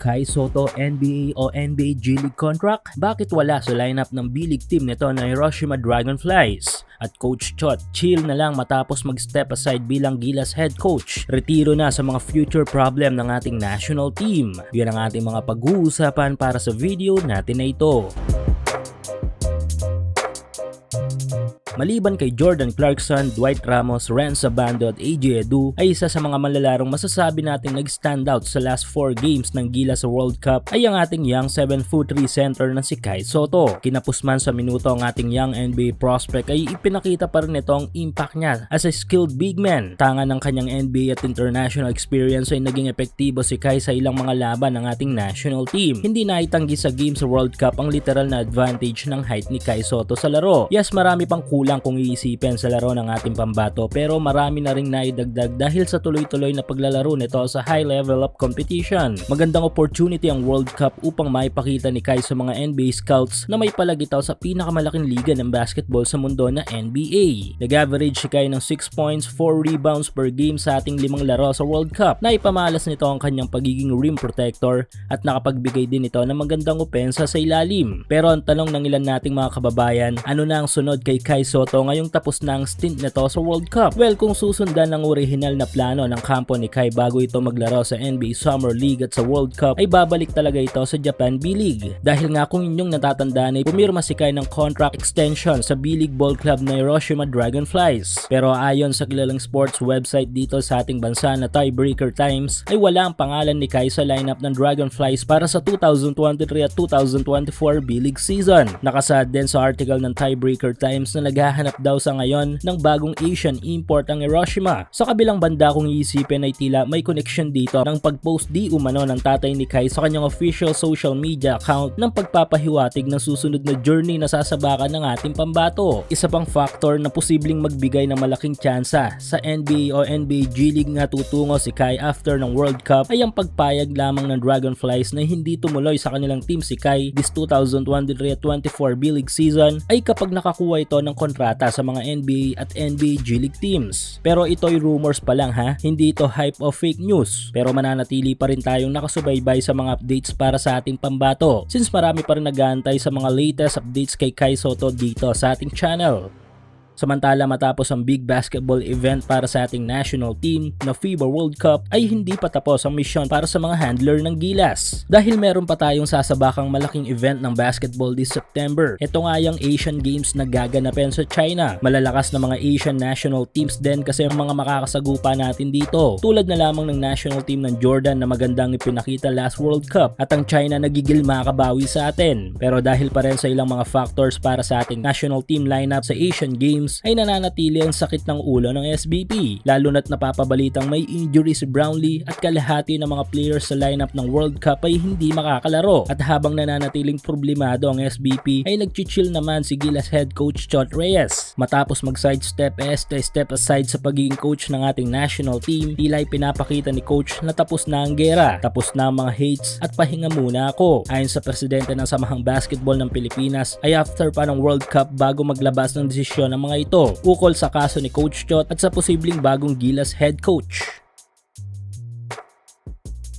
Kai Soto NBA o NBA G League contract? Bakit wala sa lineup ng B-League team nito na Hiroshima Dragonflies? At Coach Chot, chill na lang matapos mag-step aside bilang Gilas head coach. Retiro na sa mga future problem ng ating national team. Yan ang ating mga pag-uusapan para sa video natin na ito. Maliban kay Jordan Clarkson, Dwight Ramos, Renzo Bando at AJ Edu ay isa sa mga malalarong masasabi nating nag-stand out sa last 4 games ng gila sa World Cup ay ang ating young 7'3 center na si Kai Soto. Kinapos man sa minuto ang ating young NBA prospect ay ipinakita pa rin ito impact niya as a skilled big man. Tanga ng kanyang NBA at international experience ay naging epektibo si Kai sa ilang mga laban ng ating national team. Hindi na itanggi sa game sa World Cup ang literal na advantage ng height ni Kai Soto sa laro. Yes, marami pang kulang kung iisipin sa laro ng ating pambato pero marami na ring naidagdag dahil sa tuloy-tuloy na paglalaro nito sa high level of competition. Magandang opportunity ang World Cup upang maipakita ni Kai sa mga NBA scouts na may palagitaw sa pinakamalaking liga ng basketball sa mundo na NBA. Nag-average si Kai ng 6 points, 4 rebounds per game sa ating limang laro sa World Cup na ipamalas nito ang kanyang pagiging rim protector at nakapagbigay din ito ng magandang opensa sa ilalim. Pero ang tanong ng ilan nating mga kababayan, ano na ang sunod kay Kai Soto ngayong tapos na ang stint nito sa World Cup? Well, kung susundan ang original na plano ng kampo ni Kai bago ito maglaro sa NBA Summer League at sa World Cup, ay babalik talaga ito sa Japan B-League. Dahil nga kung inyong natatandaan ay pumirma si Kai ng contract extension sa B-League Ball Club na Hiroshima Dragonflies. Pero ayon sa kilalang sports website dito sa ating bansa na Tiebreaker Times, ay wala ang pangalan ni Kai sa lineup ng Dragonflies para sa 2023 at 2024 B-League season. Nakasad din sa article ng Tiebreaker Times na naghahanap daw sa ngayon ng bagong Asian import ang Hiroshima. Sa kabilang banda kung iisipin ay tila may connection dito ng pag-post di umano ng tatay ni Kai sa kanyang official social media account ng pagpapahiwatig ng susunod na journey na sasabakan ng ating pambato. Isa pang factor na posibleng magbigay ng malaking tsansa sa NBA o NBA G League nga tutungo si Kai after ng World Cup ay ang pagpayag lamang ng Dragonflies na hindi tumuloy sa kanilang team si Kai this 2023-24 B-League season ay kapag nakakuha ito ng kontrata sa mga NBA at NBA G League teams. Pero ito'y rumors pa lang ha, hindi ito hype o fake news. Pero mananatili pa rin tayong nakasubaybay sa mga updates para sa ating pambato since marami pa rin nag-aantay sa mga latest updates kay Kai Soto dito sa ating channel. Samantala matapos ang big basketball event para sa ating national team na FIBA World Cup ay hindi pa tapos ang misyon para sa mga handler ng Gilas. Dahil meron pa tayong sasabakang malaking event ng basketball this September. Ito nga yung Asian Games na gaganapin sa China. Malalakas na mga Asian national teams din kasi ang mga makakasagupa natin dito. Tulad na lamang ng national team ng Jordan na magandang ipinakita last World Cup at ang China nagigil makabawi sa atin. Pero dahil pa rin sa ilang mga factors para sa ating national team lineup sa Asian Games ay nananatili ang sakit ng ulo ng SBP. Lalo na't napapabalitang may injury si Brownlee at kalahati ng mga players sa lineup ng World Cup ay hindi makakalaro. At habang nananatiling problemado ang SBP ay nagchichill naman si Gilas head coach Chot Reyes. Matapos mag-sidestep este step aside sa pagiging coach ng ating national team, tila ay pinapakita ni coach na tapos na ang gera, tapos na ang mga hates at pahinga muna ako. Ayon sa presidente ng Samahang Basketball ng Pilipinas ay after pa ng World Cup bago maglabas ng desisyon ng mga ito ukol sa kaso ni Coach Chot at sa posibleng bagong Gilas head coach.